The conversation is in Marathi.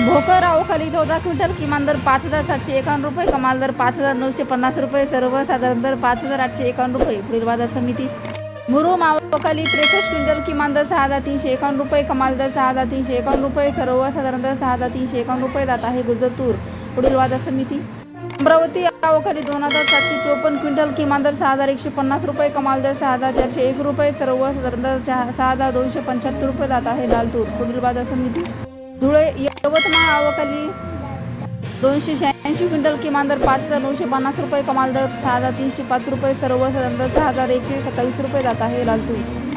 भोकर खाली चौदा क्विंटल किमान दर पाच हजार सातशे एकावन्न रुपये कमाल दर पाच हजार नऊशे पन्नास रुपये सर्वसाधारण दर पाच हजार आठशे एकावन्न रुपये. पुढील बाजार समिती. मुरुम मावखाली त्रेसष्ट क्विंटल किमान दर सहा हजार तीनशे एकावन्न रुपये कमाल दर सहा हजार तीनशे एकावन्न रुपये सर्वसाधारण दर सहा हजार तीनशे एकावन्न रुपये. जात आहे गुजर तूर. पुढील बाजार समिती. अमरावती खाली दोन हजार सातशे चोपन्न क्विंटल किमान दर सहा हजार एकशे पन्नास रुपये कमाल दर सहा हजार चारशे एक रुपये सर्वसाधारण दर सहा हजार दोनशे पंच्याहत्तर रुपये. जात आहे लालतूर पुढील बाजार समिती. धुळे यवतमाळ आवकाली दोनशे शहाऐंशी क्विंटल किमान दर पाच हजार नऊशे पन्नास रुपये कमाल दर सहा हजार तीनशे पाच रुपये सर्वसाधारण दर सहा हजार एकशे सत्तावीस रुपये जात आहे लालतूर